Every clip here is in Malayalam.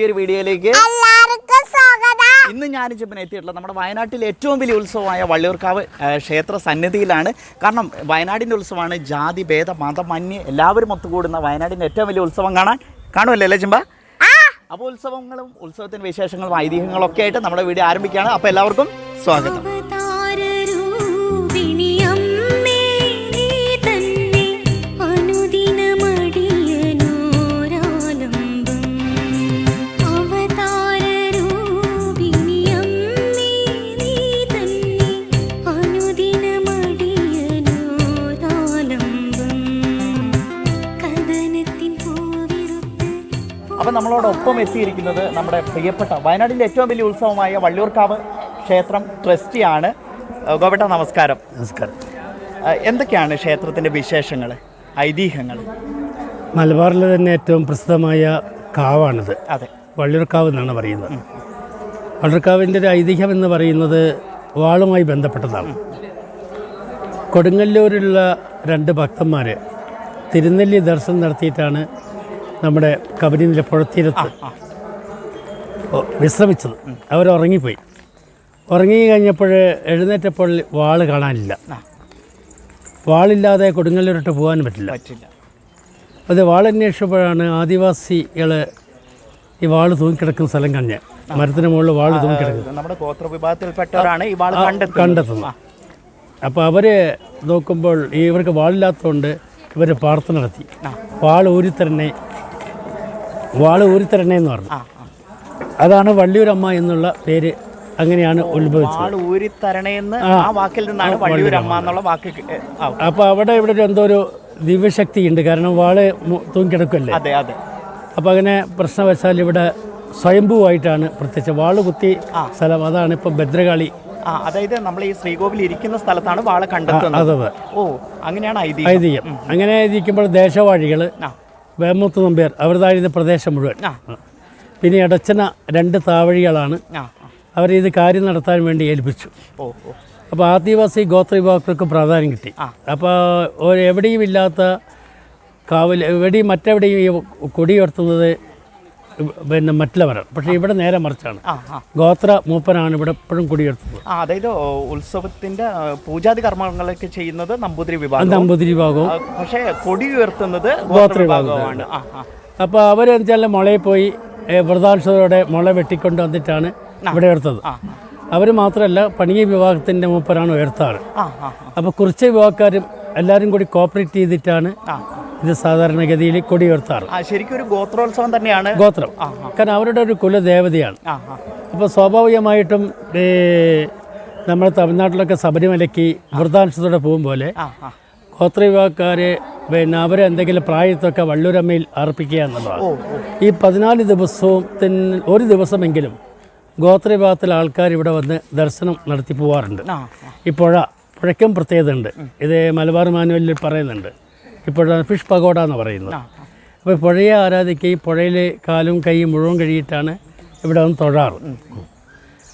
പുതിയൊരു വീഡിയോയിലേക്ക് ഇന്ന് ഞാൻ ചിപ്പൻ എത്തിയിട്ടുള്ളത് നമ്മുടെ വയനാട്ടിലെ ഏറ്റവും വലിയ ഉത്സവമായ വള്ളിയൂർക്കാവ് ക്ഷേത്ര സന്നിധിയിലാണ്. കാരണം വയനാടിന്റെ ഉത്സവമാണ് ജാതി ഭേദ മതമന്യേ എല്ലാവരും ഒത്തുകൂടുന്ന വയനാടിന്റെ ഏറ്റവും വലിയ ഉത്സവം കാണാൻ കാണുമല്ലോ അല്ലേ ചിമ്പ? അപ്പോൾ ഉത്സവങ്ങളും ഉത്സവത്തിന്റെ വിശേഷങ്ങളും ഐതിഹ്യങ്ങളും ഒക്കെ ആയിട്ട് നമ്മുടെ വീഡിയോ ആരംഭിക്കുകയാണ്. അപ്പോൾ എല്ലാവർക്കും സ്വാഗതം. അപ്പോൾ നമ്മളോടൊപ്പം എത്തിയിരിക്കുന്നത് നമ്മുടെ പ്രിയപ്പെട്ട വയനാടിന്റെ ഏറ്റവും വലിയ ഉത്സവമായ വള്ളിയൂർക്കാവ് ക്ഷേത്രം ട്രസ്റ്റിയാണ്. ഗോപേട്ട നമസ്കാരം. നമസ്കാരം. എന്തൊക്കെയാണ് ക്ഷേത്രത്തിന്റെ വിശേഷങ്ങൾ ഐതിഹ്യങ്ങൾ മലബാറിലെ തന്നെ ഏറ്റവും പ്രസിദ്ധമായ കാവാണിത്. അതെ. വള്ളിയൂർക്കാവ് എന്നാണ് പറയുന്നത്. വള്ളിയൂർക്കാവിന്റെ ഒരു ഐതിഹ്യം എന്ന് പറയുന്നത് വാളുമായി ബന്ധപ്പെട്ടതാണ്. കൊടുങ്ങല്ലൂരിലുള്ള രണ്ട് ഭക്തന്മാർ തിരുനെല്ലി ദർശനം നടത്തിയിട്ടാണ് നമ്മുടെ കബരിനിലെ പുഴത്തീരത്ത് വിശ്രമിച്ചത്. അവർ ഉറങ്ങിപ്പോയി ഉറങ്ങി കഴിഞ്ഞപ്പോൾ എഴുന്നേറ്റപ്പോൾ വാൾ കാണാനില്ല. വാളില്ലാതെ കൊടുങ്ങല്ലൂരിട്ട് പോകാൻ പറ്റില്ല. പറ്റില്ല. അത് വാളന്വേഷിച്ചപ്പോഴാണ് ആദിവാസികൾ ഈ വാൾ തൂങ്ങിക്കിടക്കുന്ന സ്ഥലം കഞ്ഞ് മരത്തിന് മുകളിൽ വാൾ തൂങ്ങിക്കിടക്കുന്നത് നമ്മുടെ ഗോത്ര വിഭാഗത്തിൽപ്പെട്ടവരാണ് ഈ വാൾ കണ്ടെത്തുന്നത്. അപ്പോൾ അവർ നോക്കുമ്പോൾ ഇവർക്ക് വാളില്ലാത്തതുകൊണ്ട് ഇവർ പ്രാർത്ഥന നടത്തി. വാൾ ഊരിത്തരണേ വാൾ ഊരിത്തരണേ എന്ന് പറഞ്ഞു. അതാണ് വള്ളിയൂരമ്മ എന്നുള്ള പേര് അങ്ങനെയാണ് ഉത്ഭവിച്ചത്. ഊരിത്തരണേന്ന് ആ. വാക്കിൽ നിന്നാണ് വള്ളിയൂരമ്മ എന്നുള്ള വാക്ക് അപ്പോൾ അവിടെ ഇവിടെ ഒരു എന്തോ ഒരു ദിവ്യശക്തി ഉണ്ട് കാരണം വാൾ തൂങ്ങിക്കിടക്കല്ലേ അപ്പൊ അതെ അതെ. അപ്പോൾ അങ്ങനെ പ്രശ്നവശാൽ ഇവിടെ സ്വയംഭൂവായിട്ടാണ് പ്രത്യേകിച്ച് വാൾ കുത്തി സ്ഥലം. അതാണ് ഇപ്പോൾ ഭദ്രകാളി. ആ അതായത് നമ്മൾ ഈ ശ്രീകോവിൽ ഇരിക്കുന്ന സ്ഥലത്താണ് വാള കണ്ടെത്തുന്നത്. അതെ ഓ അങ്ങനെയാണ് ഐതിഹ്യം. ഐതിഹ്യം. അങ്ങനെ ഇരിക്കുമ്പോൾ ദേശവാഴികൾ ആ. വേമൂത്ത് നമ്പ്യാർ അവരുതായിരുന്ന പ്രദേശം മുഴുവൻ. പിന്നെ ഇടച്ചന രണ്ട് താവഴികളാണ്. അവർ ഇത് അവരിത് കാര്യം നടത്താൻ വേണ്ടി ഏൽപ്പിച്ചു. അപ്പോൾ ആദിവാസി ഗോത്ര വിഭാഗങ്ങൾക്ക് പ്രാധാന്യം കിട്ടി. അപ്പോൾ എവിടെയും ഇല്ലാത്ത കാവൽ എവിടെയും മറ്റെവിടെയും ഈ കൊടി ഉയർത്തുന്നത് പിന്നെ മറ്റുള്ളവരാണ് പക്ഷേ ഇവിടെ നേരെ മറിച്ചാണ്. ഗോത്ര മൂപ്പനാണ് ഇവിടെ എപ്പോഴും കുടിയെടുത്തത്. അതായത് ഉത്സവത്തിന്റെ പൂജാതി കർമ്മങ്ങളൊക്കെ ചെയ്യുന്നത് നമ്പൂതിരി വിഭാഗം നമ്പൂതിരി വിഭാഗവും. പക്ഷേ കൊടി ഉയർത്തുന്നത് ഗോത്ര വിഭാഗമാണ് അപ്പോൾ അവരെന്ന് വെച്ചാൽ മുളയിൽ പോയി ഏ, വ്രതാംശത്തോടെ മുള വെട്ടിക്കൊണ്ട് വന്നിട്ടാണ് ഇവിടെ ഉയർത്തത്. അവർ മാത്രമല്ല പണിയ വിഭാഗത്തിന്റെ മൂപ്പരാണ് ഉയർത്താറ്. അപ്പോൾ കുറച്ച് വിഭാഗക്കാരും എല്ലാവരും കൂടി കോപ്പറേറ്റ് ചെയ്തിട്ടാണ് ഇത് സാധാരണഗതിയിൽ കൊടി ഉയർത്താറ് ആ ശരിക്കും ഒരു ഗോത്രോത്സവം തന്നെയാണ്. ഗോത്രം. കാരണം അവരുടെ ഒരു കുലദേവതയാണ്. അപ്പോൾ സ്വാഭാവികമായിട്ടും ഈ നമ്മുടെ തമിഴ്നാട്ടിലൊക്കെ ശബരിമലയ്ക്ക് വൃതാംശത്തോടെ പോകും പോലെ ആ ആ. ഗോത്ര വിഭാഗക്കാർ പിന്നെ അവരെ എന്തെങ്കിലും പ്രായത്തൊക്കെ വള്ളൂരമ്മയിൽ അർപ്പിക്കുക എന്നുള്ളതാണ്. ഈ പതിനാല് ദിവസത്തിന് ഒരു ദിവസമെങ്കിലും ഗോത്ര വിഭാഗത്തിലെ ആൾക്കാർ ഇവിടെ വന്ന് ദർശനം നടത്തി പോവാറുണ്ട്. ഇപ്പോഴാണ് പുഴയ്ക്കും പ്രത്യേകത ഉണ്ട് ഇത് മലബാർ മാനുവലിൽ പറയുന്നുണ്ട്. ഇപ്പോഴാണ് ഫിഷ് പകോട എന്ന് പറയുന്നത്. അപ്പോൾ പുഴയെ ആരാധിക്കുകയും പുഴയിൽ കാലും കൈയും മുഴുവൻ കഴിയിട്ടാണ് ഇവിടെ വന്ന് തൊഴാറ്.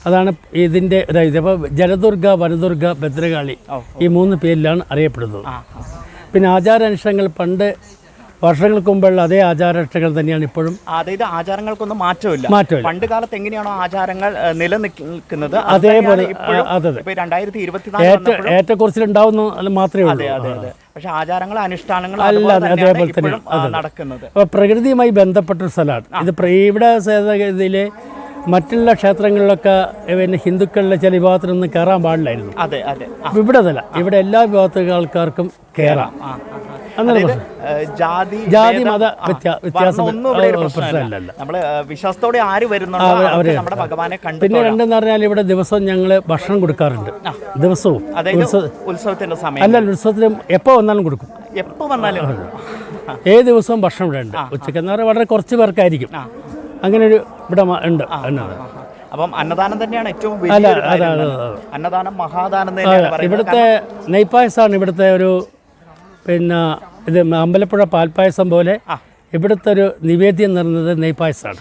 അതാണ് ഇതിന്റെ ഇതായത് അപ്പോൾ ജലദുർഗ വനദുർഗ ഭദ്രകാളി ഈ മൂന്ന് പേരിലാണ് അറിയപ്പെടുന്നത്. പിന്നെ ആചാരാനുഷ്ഠാനങ്ങൾ പണ്ട് വർഷങ്ങൾക്ക് മുമ്പുള്ള അതേ ആചാരങ്ങൾ തന്നെയാണ് ഇപ്പോഴും. അതായത് ആചാരങ്ങൾക്കൊന്നും മാറ്റമില്ല. മാറ്റമില്ല. പണ്ട് കാലത്ത് എങ്ങനെയാണോ ആചാരങ്ങൾ നിലനിൽക്കുന്നത് അതേപോലെ, അതെ, രണ്ടായിരത്തി ഇരുപത്തിനാല് ഏറ്റക്കുറച്ചിലുണ്ടാവുന്ന മാത്രമേ ഉള്ളൂ. പക്ഷെ ആചാരങ്ങളും അനുഷ്ഠാനങ്ങൾ അല്ല, അതുപോലെ തന്നെ. നടക്കുന്നത്. അപ്പോൾ പ്രകൃതിയുമായി ബന്ധപ്പെട്ട ഒരു സ്ഥലമാണ് ഇത് ഇവിടെ ഇതിൽ മറ്റുള്ള ക്ഷേത്രങ്ങളിലൊക്കെ പിന്നെ ഹിന്ദുക്കളിലെ ചില വിഭാഗത്തിനൊന്നും കയറാൻ പാടില്ലായിരുന്നു. അതെ അതെ. ഇവിടെ അതല്ല ഇവിടെ എല്ലാ വിഭാഗത്തിലെ ആൾക്കാർക്കും കയറാം ജാതി ജാതി, മത ആ, വ്യത്യാസം വർണം ഒന്നും ഇവിടെ ഒരു ആ, പ്രശ്നമല്ല. പ്രശ്നമല്ല. നമ്മൾ വിശ്വാസത്തോടെ ആര് വരുന്നുണ്ടോ നമ്മുടെ ഭഗവാനെ കണ്ടു പിന്നെ രണ്ടെന്ന് പറഞ്ഞാൽ ഇവിടെ ദിവസം ഞങ്ങൾ ഭക്ഷണം കൊടുക്കാറുണ്ട്. ദിവസവും. ഉത്സവത്തിന്റെ സമയം. അല്ല ഉത്സവത്തിന് എപ്പോ വന്നാലും കൊടുക്കും. എപ്പോ വന്നാലും ഏത് ദിവസവും ഭക്ഷണം ഇവിടെ ഉണ്ട്. ഉച്ചയ്ക്ക് എന്ന് പറഞ്ഞാൽ വളരെ കുറച്ച് പേർക്കായിരിക്കും. അങ്ങനെ ഒരു ഇവിടെ ഉണ്ട്. എന്നാണ്. അപ്പം അന്നദാനം തന്നെയാണ് ഏറ്റവും അന്നദാനം മഹാദാനം ഇവിടുത്തെ നെയ്പായസാണ് ഇവിടുത്തെ ഒരു പിന്നെ ഇത് അമ്പലപ്പുഴ പാൽപ്പായസം പോലെ ഇവിടുത്തെ ഒരു നിവേദ്യം നിറഞ്ഞത് നെയ്പായസമാണ്.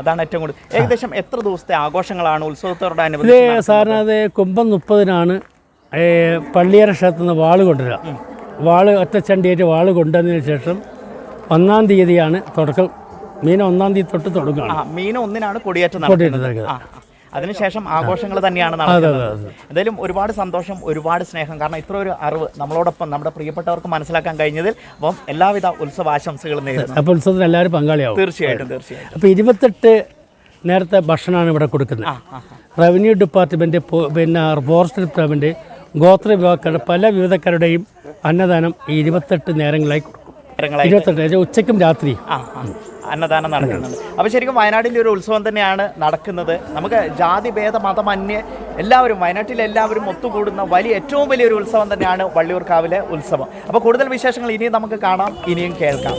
അതാണ് ഏറ്റവും കൂടുതൽ. ഏകദേശം എത്ര ദിവസത്തെ ആഘോഷങ്ങളാണ് ഇത് ഉത്സവത്തോടനുബന്ധിച്ച് സാറിന് അത് കുംഭം മുപ്പതിനാണ് പള്ളിയറ ക്ഷേത്രത്തിൽ നിന്ന് വാൾ കൊണ്ടുവരിക. വാൾ ഒറ്റച്ചണ്ടിയായിട്ട് വാൾ കൊണ്ടുവന്നതിന് ശേഷം ഒന്നാം തീയതിയാണ് തുടക്കം. മീന ഒന്നാം തീയതി തൊട്ട് തുടങ്ങുകയാണ്. ആ മീന ഒന്നിനാണ് കൊടിയേറ്റം കൊടിയേറ്റം അതിനുശേഷം ആഘോഷങ്ങൾ തന്നെയാണ് നടക്കുന്നത്. എന്തായാലും ഒരുപാട് സന്തോഷം ഒരുപാട് സ്നേഹം. കാരണം ഇത്ര ഒരു അറിവ് നമ്മളോടൊപ്പം നമ്മുടെ പ്രിയപ്പെട്ടവർക്ക് മനസ്സിലാക്കാൻ കഴിഞ്ഞതിൽ അപ്പം എല്ലാവിധ ഉത്സവാശംസകളും നേരുന്നു. അപ്പോൾ എല്ലാവരും പങ്കാളിയാവും. തീർച്ചയായിട്ടും തീർച്ചയായിട്ടും. അപ്പോൾ ഇരുപത്തെട്ട് നേരത്തെ ഭക്ഷണമാണ് ഇവിടെ കൊടുക്കുന്നത്. റവന്യൂ ഡിപ്പാർട്ട്മെന്റ് പിന്നെ ഫോറസ്റ്റ് ഡിപ്പാർട്ട്മെന്റ് ഗോത്ര വിഭാഗക്കാരുടെ പല വിവിധക്കാരുടെയും അന്നദാനം ഈ ഇരുപത്തെട്ട് നേരങ്ങളായി കൊടുക്കും. ഇരുപത്തെട്ട് ഉച്ചയ്ക്കും രാത്രി ആ ആ. അന്നദാനം നടക്കുന്നുണ്ട്. അപ്പോൾ ശരിക്കും വയനാടിന്റെ ഒരു ഉത്സവം തന്നെയാണ് നടക്കുന്നത്. നമുക്ക് ജാതി ഭേദ മതമന്യ എല്ലാവരും വയനാട്ടിലെ എല്ലാവരും ഒത്തുകൂടുന്ന വലിയ ഏറ്റവും വലിയൊരു ഉത്സവം തന്നെയാണ് വള്ളിയൂർക്കാവിലെ ഉത്സവം. അപ്പോൾ കൂടുതൽ വിശേഷങ്ങൾ ഇനിയും നമുക്ക് കാണാം ഇനിയും കേൾക്കാം.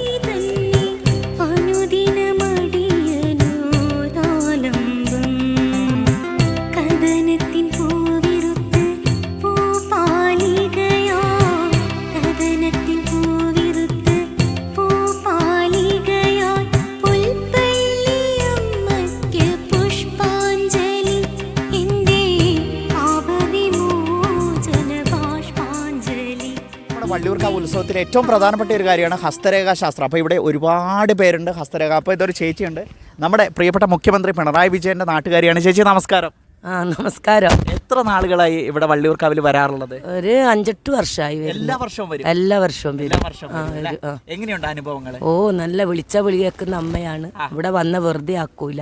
വള്ളിയൂർക്കാവ് ഉത്സവത്തിൽ ഏറ്റവും പ്രധാനപ്പെട്ട ഒരു കാര്യമാണ് ഹസ്തരേഖാ ശാസ്ത്രം അപ്പോൾ ഇവിടെ ഒരുപാട് പേരുണ്ട് ഹസ്തരേഖ. അപ്പോൾ ഇതൊരു ചേച്ചിയുണ്ട്. നമ്മുടെ പ്രിയപ്പെട്ട മുഖ്യമന്ത്രി പിണറായി വിജയന്റെ നാട്ടുകാരിയാണ്. ചേച്ചി നമസ്കാരം. ആ നമസ്കാരം. എത്ര നാളുകളായി ഇവിടെ വള്ളിയൂർക്കാവിൽ വരാറുള്ളത്? ഒരു അഞ്ചെട്ട് വർഷമായി. എല്ലാ വർഷവും വരും? എല്ലാ വർഷവും എല്ലാ വരും വർഷവും ആ, വരും, അല്ലേ? എങ്ങനെയുണ്ട് അനുഭവങ്ങൾ ഓ നല്ല വിളിച്ച വിളി കേൾക്കുന്ന അമ്മയാണ്. ഇവിടെ വന്ന വെറുതെ ആക്കൂല.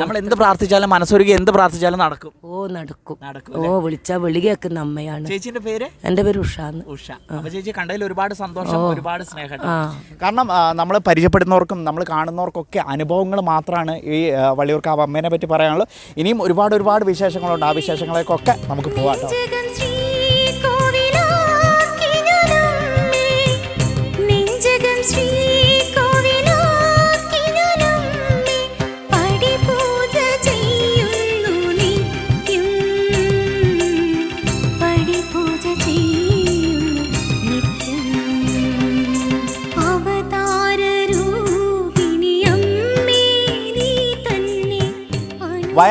നമ്മൾ എന്ത് പ്രാർത്ഥിച്ചാലും മനസ്സൊരുക്കി എന്ത് പ്രാർത്ഥിച്ചാലും നടക്കും. ഓ നടക്കും. നടക്കും ഓ വിളിച്ച വിളി കേൾക്കുന്ന അമ്മയാണ്. ചേച്ചിന്റെ പേര്? എന്റെ പേര് ഉഷാന്ന് ഉഷ. അപ്പൊ ചേച്ചി കണ്ടതിൽ ഒരുപാട് സന്തോഷം ഒരുപാട് സ്നേഹം. ആ. കാരണം നമ്മൾ പരിചയപ്പെടുന്നവർക്കും നമ്മൾ കാണുന്നവർക്കൊക്കെ അനുഭവങ്ങൾ മാത്രമാണ് ഈ ആ, വള്ളിയൂർക്കാവ് അമ്മേനെ പറ്റി പറയാനുള്ളൂ ഇനിയും ഒരുപാട് ഒരുപാട് വിശേഷങ്ങളുണ്ട്. ആ വിശേഷങ്ങളേക്കൊക്കെ നമുക്ക് പോകാം കേട്ടോ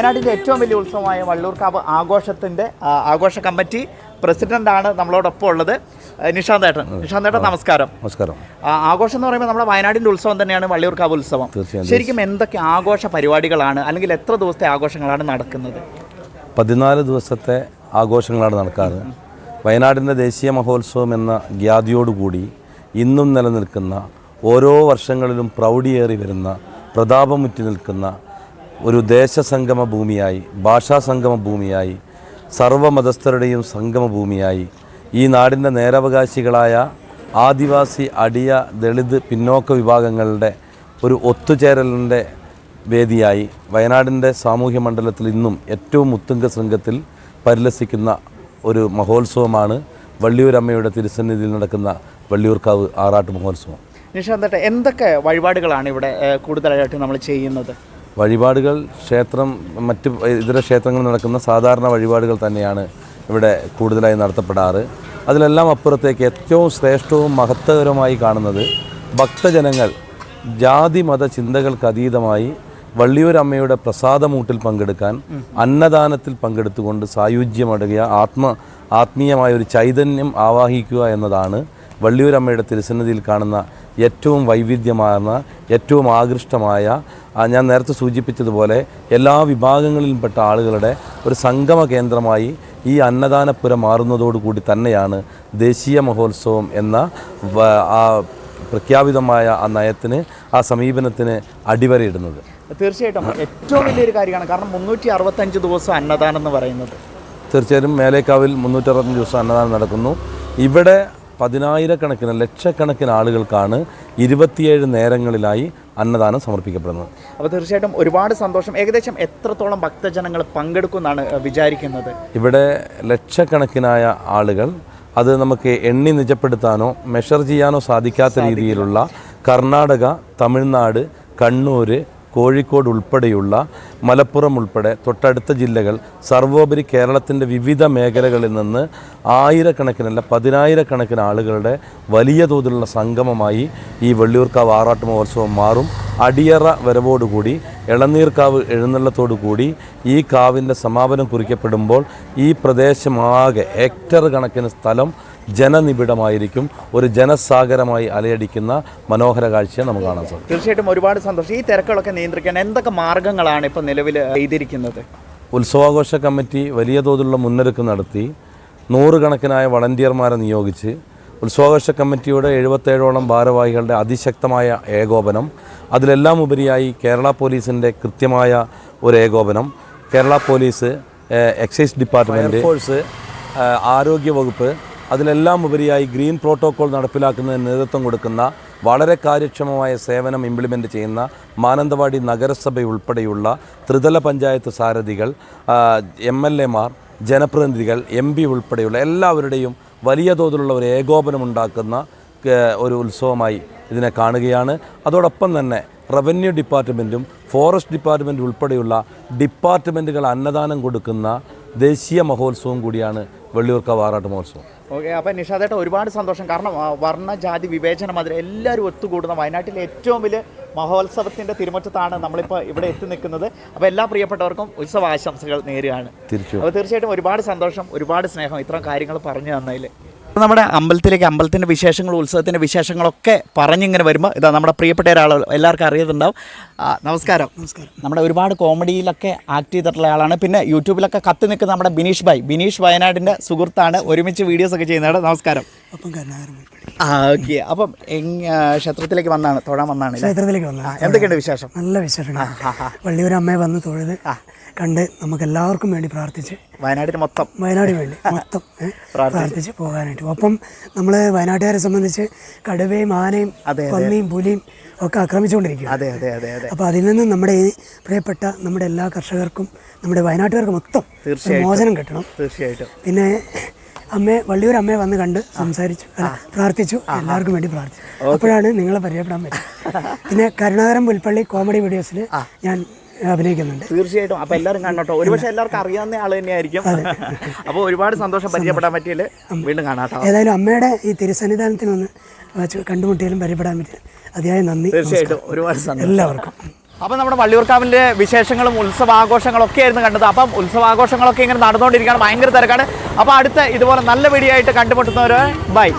വയനാടിന്റെ ഏറ്റവും വലിയ ഉത്സവമായ വള്ളൂർക്കാവ് ആഘോഷത്തിന്റെ ആഘോഷ കമ്മിറ്റി പ്രസിഡന്റാണ് നമ്മളോടൊപ്പം ഉള്ളത്. നിഷാന്ത് ഏട്ടൻ. നിഷാന്ത് ഏട്ടൻ നമസ്കാരം. നമസ്കാരം. ആഘോഷം എന്ന് പറയുമ്പോൾ നമ്മുടെ വയനാടിന്റെ ഉത്സവം തന്നെയാണ് വള്ളിയൂർക്കാവ് ഉത്സവം. ശരിക്കും എന്തൊക്കെ ആഘോഷ പരിപാടികളാണ് അല്ലെങ്കിൽ എത്ര ദിവസത്തെ ആഘോഷങ്ങളാണ് നടക്കുന്നത്? പതിനാല് ദിവസത്തെ ആഘോഷങ്ങളാണ് നടക്കാറ്. വയനാടിന്റെ ദേശീയ മഹോത്സവം എന്ന ഖ്യാതിയോടുകൂടി ഇന്നും നിലനിൽക്കുന്ന ഓരോ വർഷങ്ങളിലും പ്രൗഢിയേറി വരുന്ന പ്രതാപമുറ്റി നിൽക്കുന്ന ഒരു ദേശസംഗമ ഭൂമിയായി ഭാഷാസംഗമ ഭൂമിയായി സർവമതസ്ഥരുടെയും സംഗമ ഭൂമിയായി ഈ നാടിന്റെ നേരവകാശികളായ ആദിവാസി അടിയ ദളിത് പിന്നോക്ക വിഭാഗങ്ങളുടെ ഒരു ഒത്തുചേരലിന്റെ വേദിയായി വയനാടിന്റെ സാമൂഹ്യ മണ്ഡലത്തിൽ ഇന്നും ഏറ്റവും മുത്തുങ്ക ശൃംഗത്തിൽ പരിലസിക്കുന്ന ഒരു മഹോത്സവമാണ് വള്ളിയൂരമ്മയുടെ തിരുസന്നിധിയിൽ നടക്കുന്ന വള്ളിയൂർക്കാവ് ആറാട്ട് മഹോത്സവം. നിഷാന്തട്ടെ എന്തൊക്കെ വഴിപാടുകളാണ് ഇവിടെ കൂടുതലായിട്ട് നമ്മൾ ചെയ്യുന്നത്? വഴിപാടുകൾ ക്ഷേത്രം മറ്റ് ഇതര ക്ഷേത്രങ്ങളിൽ നടക്കുന്ന സാധാരണ വഴിപാടുകൾ തന്നെയാണ് ഇവിടെ കൂടുതലായി നടത്തപ്പെടാറ്. അതിലെല്ലാം അപ്പുറത്തേക്ക് ഏറ്റവും ശ്രേഷ്ഠവും മഹത്വകരമായി കാണുന്നത് ഭക്തജനങ്ങൾ ജാതി മത ചിന്തകൾക്ക് അതീതമായി വള്ളിയൂരമ്മയുടെ പ്രസാദമൂട്ടിൽ പങ്കെടുക്കാൻ അന്നദാനത്തിൽ പങ്കെടുത്തുകൊണ്ട് സായുജ്യമടങ്ങിയ ആത്മ ആത്മീയമായ ഒരു ചൈതന്യം ആവാഹിക്കുക എന്നതാണ് വള്ളിയൂരമ്മയുടെ തിരുസന്നിധിയിൽ കാണുന്ന ഏറ്റവും വൈവിധ്യമാർന്ന ഏറ്റവും ആകൃഷ്ടമായ ഞാൻ നേരത്തെ സൂചിപ്പിച്ചതുപോലെ എല്ലാ വിഭാഗങ്ങളിലുംപ്പെട്ട ആളുകളുടെ ഒരു സംഗമ കേന്ദ്രമായി ഈ അന്നദാനപ്പുര മാറുന്നതോടുകൂടി തന്നെയാണ് ദേശീയ മഹോത്സവം എന്ന ആ പ്രഖ്യാപിതമായ ആ നയത്തിന് ആ സമീപനത്തിന് അടിവരയിടുന്നത്. തീർച്ചയായിട്ടും. ഏറ്റവും വലിയൊരു കാര്യമാണ് കാരണം മുന്നൂറ്റി അറുപത്തഞ്ച് ദിവസം അന്നദാനം എന്ന് പറയുന്നത്. തീർച്ചയായും മേലേക്കാവിൽ മുന്നൂറ്റി അറുപത്തഞ്ച് ദിവസം അന്നദാനം നടക്കുന്നു. ഇവിടെ പതിനായിരക്കണക്കിന് ലക്ഷക്കണക്കിന് ആളുകൾക്കാണ് ഇരുപത്തിയേഴ് നേരങ്ങളിലായി അന്നദാനം സമർപ്പിക്കപ്പെടുന്നത്. അപ്പോൾ തീർച്ചയായിട്ടും ഒരുപാട് സന്തോഷം. ഏകദേശം എത്രത്തോളം ഭക്തജനങ്ങൾ പങ്കെടുക്കുമെന്നാണ് വിചാരിക്കുന്നത്? ഇവിടെ ലക്ഷക്കണക്കിനായ ആളുകൾ അത് നമുക്ക് എണ്ണി നിജപ്പെടുത്താനോ മെഷർ ചെയ്യാനോ സാധിക്കാത്ത രീതിയിലുള്ള കർണാടക തമിഴ്നാട് കണ്ണൂർ കോഴിക്കോട് ഉൾപ്പെടെയുള്ള മലപ്പുറം ഉൾപ്പെടെ തൊട്ടടുത്ത ജില്ലകൾ സർവോപരി കേരളത്തിന്റെ വിവിധ മേഖലകളിൽ നിന്ന് ആയിരക്കണക്കിനല്ല പതിനായിരക്കണക്കിന് ആളുകളുടെ വലിയ തോതിലുള്ള സംഗമമായി ഈ വെള്ളിയൂർക്കാവ് ആറാട്ട് മഹോത്സവം മാറും. അടിയറ വരവോടുകൂടി ഇളനീർക്കാവ് എഴുന്നള്ളത്തോടുകൂടി ഈ കാവിന്റെ സമാപനം കുറിക്കപ്പെടുമ്പോൾ ഈ പ്രദേശമാകെ ഹെക്ടർ കണക്കിന് സ്ഥലം ജനനിബിഡമായിരിക്കും. ഒരു ജനസാഗരമായി അലയടിക്കുന്ന മനോഹര കാഴ്ച നമുക്ക് കാണാൻ സാധിക്കും. തീർച്ചയായിട്ടും ഒരുപാട് സന്തോഷം. ഈ തിരക്കുകളൊക്കെ നിയന്ത്രിക്കാൻ എന്തൊക്കെ മാർഗങ്ങളാണ് ഇപ്പോൾ നിലവിൽ ചെയ്തിരിക്കുന്നത് ഉത്സവാഘോഷ കമ്മിറ്റി വലിയ തോതിലുള്ള മുന്നൊരുക്കം നടത്തി. നൂറുകണക്കിനായ വളണ്ടിയർമാരെ നിയോഗിച്ച് ഉത്സവാഘോഷ കമ്മിറ്റിയുടെ എഴുപത്തേഴോളം ഭാരവാഹികളുടെ അതിശക്തമായ ഏകോപനം അതിലെല്ലാം ഉപരിയായി കേരള പോലീസിന്റെ കൃത്യമായ ഒരു ഏകോപനം Kerala police excise department force ആരോഗ്യ വകുപ്പ് അതിലെല്ലാം ഉപരിയായി ഗ്രീൻ പ്രോട്ടോകോൾ നടപ്പിലാക്കുന്നതിന് നേതൃത്വം കൊടുക്കുന്ന വളരെ കാര്യക്ഷമമായ സേവനം ഇംപ്ലിമെന്റ് ചെയ്യുന്ന മാനന്തവാടി നഗരസഭ ഉൾപ്പെടെയുള്ള ത്രിതല പഞ്ചായത്ത് സാരഥികൾ എം എൽ എമാർ ജനപ്രതിനിധികൾ എം പി ഉൾപ്പെടെയുള്ള എല്ലാവരുടെയും വലിയ തോതിലുള്ള ഒരു ഏകോപനമുണ്ടാക്കുന്ന ഒരു ഉത്സവമായി ഇതിനെ കാണുകയാണ്. അതോടൊപ്പം തന്നെ റവന്യൂ ഡിപ്പാർട്ട്മെന്റും ഫോറസ്റ്റ് ഡിപ്പാർട്ട്മെന്റ് ഉൾപ്പെടെയുള്ള ഡിപ്പാർട്ട്മെന്റുകൾ അന്നദാനം കൊടുക്കുന്ന ദേശീയ മഹോത്സവം കൂടിയാണ് വെള്ളിയൂർക്കാവ് ആറാട്ട് മഹോത്സവം. ഓക്കെ അപ്പം നിഷാദേട്ട ഒരുപാട് സന്തോഷം. കാരണം വർണ ജാതി വിവേചനം അതിൽ എല്ലാവരും ഒത്തുകൂടുന്ന വയനാട്ടിലെ ഏറ്റവും വലിയ മഹോത്സവത്തിന്റെ തിരുമുറ്റത്താണ് നമ്മളിപ്പോൾ ഇവിടെ എത്തി നിൽക്കുന്നത്. അപ്പോൾ എല്ലാ പ്രിയപ്പെട്ടവർക്കും ഉത്സവ ആശംസകൾ നേരുകയാണ് അപ്പോൾ തീർച്ചയായിട്ടും ഒരുപാട് സന്തോഷം ഒരുപാട് സ്നേഹം ഇത്രയും കാര്യങ്ങൾ പറഞ്ഞു തന്നതിൽ നമ്മുടെ അമ്പലത്തിലേക്ക് അമ്പലത്തിന്റെ വിശേഷങ്ങൾ ഉത്സവത്തിന്റെ വിശേഷങ്ങളൊക്കെ പറഞ്ഞിങ്ങനെ വരുമ്പോൾ ഇതാ നമ്മുടെ പ്രിയപ്പെട്ട ഒരാൾ എല്ലാവർക്കും അറിയുന്നുണ്ടാവും. നമസ്കാരം. നമസ്കാരം. നമ്മുടെ ഒരുപാട് കോമഡിയിലൊക്കെ ആക്ട് ചെയ്തിട്ടുള്ള ആളാണ്. പിന്നെ യൂട്യൂബിലൊക്കെ കത്തി നിൽക്കുന്ന നമ്മുടെ ബിനീഷ് ഭായ്. ബിനീഷ് വയനാടിന്റെ സുഹൃത്താണ് ഒരുമിച്ച് വീഡിയോസ് ഒക്കെ ചെയ്യുന്നതാണ് നമസ്കാരം. ആ ഓക്കെ അപ്പം ക്ഷേത്രത്തിലേക്ക് വന്നാണ് തൊഴാൻ വന്നാണ് ക്ഷേത്രത്തിലേക്ക് വന്നാണ് എന്തൊക്കെയുണ്ട് വിശേഷം? നല്ല വിശേഷം വള്ളിയൂരമ്മയെ വന്ന് തൊഴുത് കണ്ട് നമുക്ക് എല്ലാവർക്കും വേണ്ടി പ്രാർത്ഥിച്ച് വയനാടിന് മൊത്തം. വയനാടിന് വേണ്ടി മൊത്തം പ്രാർത്ഥിച്ച്. പോകാനായിട്ട്. ഒപ്പം നമ്മൾ വയനാട്ടുകാരെ സംബന്ധിച്ച് കടുവയും ആനയും പന്നിയും പുലിയും ഒക്കെ ആക്രമിച്ചുകൊണ്ടിരിക്കുക അതെ അതെ അതെ അതെ. അപ്പോൾ അതിൽ നിന്ന് നമ്മുടെ ഈ പ്രിയപ്പെട്ട നമ്മുടെ എല്ലാ കർഷകർക്കും നമ്മുടെ വയനാട്ടുകാർക്ക് മൊത്തം മോചനം കിട്ടണം. തീർച്ചയായിട്ടും. പിന്നെ അമ്മയെ വള്ളിയൂർ അമ്മയെ വന്ന് കണ്ട് സംസാരിച്ചു പ്രാർത്ഥിച്ചു എല്ലാവർക്കും വേണ്ടി പ്രാർത്ഥിച്ചു. അപ്പോഴാണ് നിങ്ങളെ പരിചയപ്പെടാൻ പറ്റും പിന്നെ കരുണാകരം പുൽപ്പള്ളി കോമഡി വീഡിയോസിൽ ഞാൻ അഭിനയിക്കുന്നുണ്ട്. തീർച്ചയായിട്ടും. അപ്പൊ എല്ലാവരും കാണട്ടോ ഒരുപക്ഷെ എല്ലാവർക്കും അറിയാവുന്ന ആൾ തന്നെയായിരിക്കും. അപ്പോൾ ഒരുപാട് സന്തോഷം പരിചയപ്പെടാൻ പറ്റിയില്ല വീണ്ടും കാണാട്ടോ ഏതായാലും അമ്മയുടെ ഈ തിരുസന്നിധാനത്തിൽ ഒന്ന് കണ്ടുമുട്ടിയാലും പരിചയപ്പെടാൻ പറ്റില്ല. അതിയായ നന്ദി. തീർച്ചയായിട്ടും. ഒരുപാട് സന്തോഷം. എല്ലാവർക്കും. അപ്പം നമ്മുടെ വള്ളിയൂർക്കാവിന്റെ വിശേഷങ്ങളും ഉത്സവാഘോഷങ്ങളും ഒക്കെ ആയിരുന്നു കണ്ടത്. അപ്പം ഉത്സവാഘോഷങ്ങളൊക്കെ ഇങ്ങനെ നടന്നുകൊണ്ടിരിക്കുകയാണ്. ഭയങ്കര തിരക്കാണ്. അപ്പോൾ അടുത്ത ഇതുപോലെ നല്ല വീഡിയോ ആയിട്ട് കണ്ടുമുട്ടുന്നവർ ബൈ